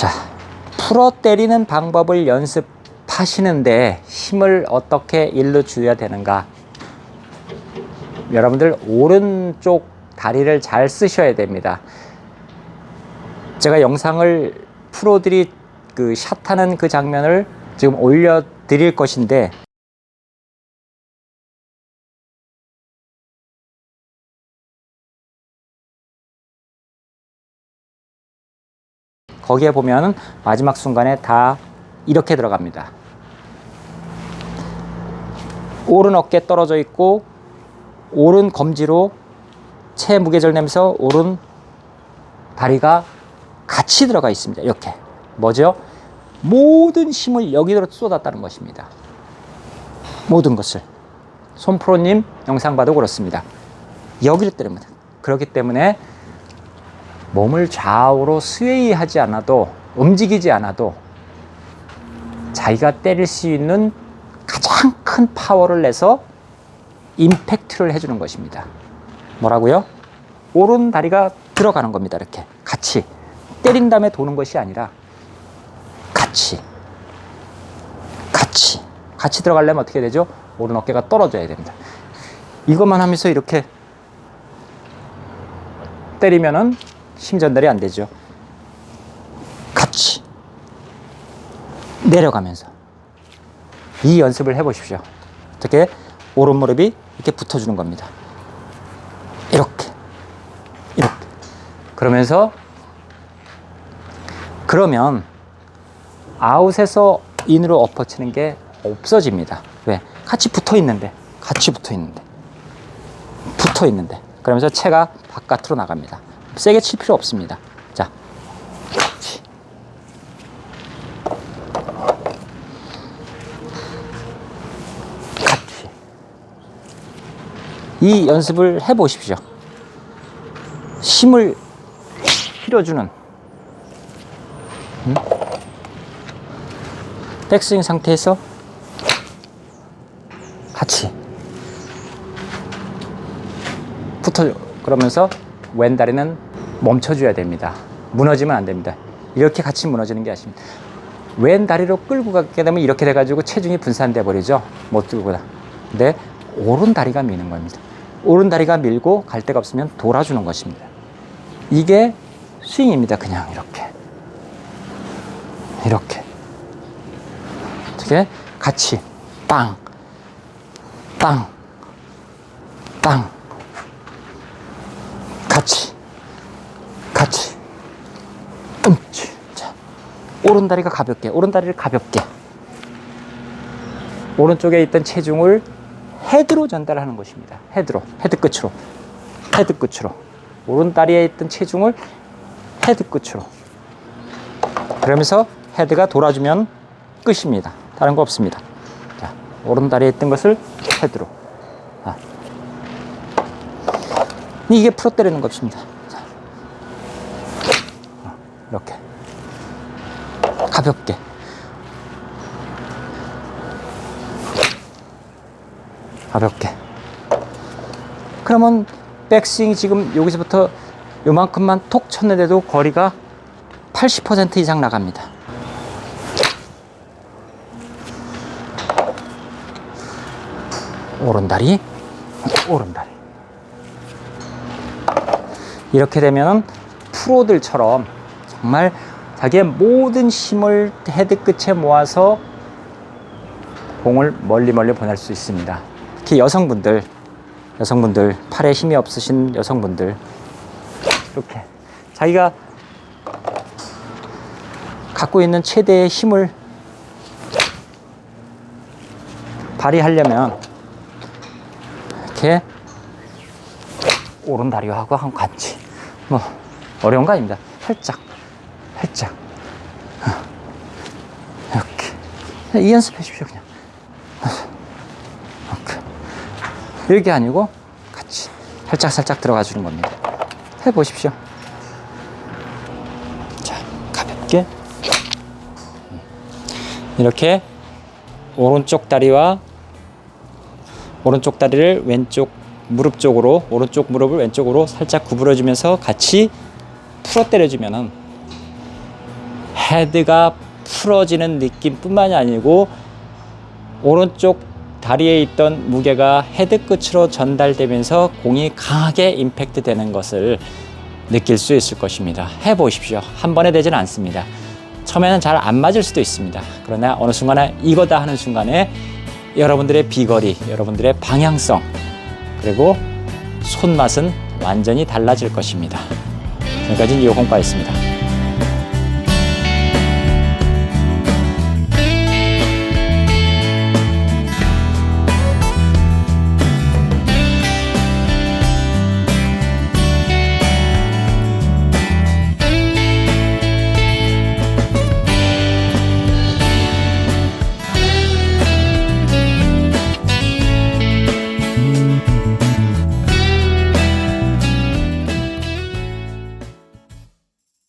자, 풀어 때리는 방법을 연습하시는데 힘을 어떻게 일로 줘야 되는가? 여러분들 오른쪽 다리를 잘 쓰셔야 됩니다. 제가 영상을 프로들이 그 샷하는 그 장면을 지금 올려 드릴 것인데 거기에 보면 마지막 순간에 다 이렇게 들어갑니다. 오른 어깨 떨어져 있고 오른 검지로 채 무게절 내면서 오른 다리가 같이 들어가 있습니다. 이렇게 뭐죠? 모든 힘을 여기로 쏟았다는 것입니다. 모든 것을 손프로님 영상 봐도 그렇습니다. 여기를 때립니다. 그렇기 때문에 몸을 좌우로 스웨이하지 않아도 움직이지 않아도 자기가 때릴 수 있는 가장 큰 파워를 내서 임팩트를 해주는 것입니다. 뭐라고요? 오른 다리가 들어가는 겁니다. 이렇게 같이 때린 다음에 도는 것이 아니라 같이 같이 같이 들어가려면 어떻게 되죠? 오른 어깨가 떨어져야 됩니다. 이것만 하면서 이렇게 때리면은 힘 전달이 안 되죠. 같이 내려가면서 이 연습을 해 보십시오. 어떻게 오른 무릎이 이렇게 붙어주는 겁니다. 이렇게 이렇게 그러면서 그러면 아웃에서 인으로 엎어치는 게 없어집니다. 왜? 같이 붙어 있는데 같이 붙어 있는데 붙어 있는데 그러면서 채가 바깥으로 나갑니다. 세게 칠 필요 없습니다. 자. 이 연습을 해 보십시오. 힘을 실어주는 음? 백스윙 상태에서 같이 붙어 그러면서 왼 다리는 멈춰줘야 됩니다. 무너지면 안 됩니다. 이렇게 같이 무너지는 게 아닙니다. 왼 다리로 끌고 가게 되면 이렇게 돼가지고 체중이 분산돼 버리죠. 못 들고 다. 근데 오른 다리가 미는 겁니다. 오른 다리가 밀고 갈 데가 없으면 돌아주는 것입니다. 이게 스윙입니다. 그냥 이렇게. 이렇게. 어떻게? 같이. 빵. 빵. 빵. 같이. 같이. 음치. 자. 오른 다리가 가볍게. 오른 다리를 가볍게. 오른쪽에 있던 체중을 헤드로 전달하는 것입니다. 헤드로. 헤드 끝으로. 헤드 끝으로. 오른 다리에 있던 체중을 헤드 끝으로. 그러면서 헤드가 돌아주면 끝입니다. 다른 거 없습니다. 자, 오른 다리에 있던 것을 헤드로. 자. 이게 풀어 때리는 것입니다. 이렇게. 가볍게. 가볍게. 그러면 백스윙이 지금 여기서부터 요만큼만 톡 쳤는데도 거리가 80% 이상 나갑니다. 오른다리, 오른다리. 이렇게 되면 프로들처럼 정말 자기의 모든 힘을 헤드 끝에 모아서 공을 멀리 멀리 보낼 수 있습니다. 특히 여성분들, 여성분들, 팔에 힘이 없으신 여성분들, 이렇게 자기가 갖고 있는 최대의 힘을 발휘하려면 이렇게 오른 다리하고 한 같이 뭐 어려운 거 아닙니다. 살짝, 살짝. 어, 이렇게. 이 연습 해 주십시오 그냥. 이렇게 이렇게 아니고 같이 살짝 살짝 들어가 주는 겁니다. 해 보십시오. 자, 가볍게. 이렇게 오른쪽 다리와 오른쪽 다리를 왼쪽 무릎 쪽으로 오른쪽 무릎을 왼쪽으로 살짝 구부려 주면서 같이 풀어 때려 주면은 헤드가 풀어지는 느낌뿐만이 아니고 오른쪽 다리에 있던 무게가 헤드 끝으로 전달되면서 공이 강하게 임팩트 되는 것을 느낄 수 있을 것입니다. 해 보십시오. 한 번에 되지는 않습니다. 처음에는 잘 안 맞을 수도 있습니다. 그러나 어느 순간에 이거다 하는 순간에 여러분들의 비거리, 여러분들의 방향성, 그리고 손맛은 완전히 달라질 것입니다. 지금까지 이호공과였습니다.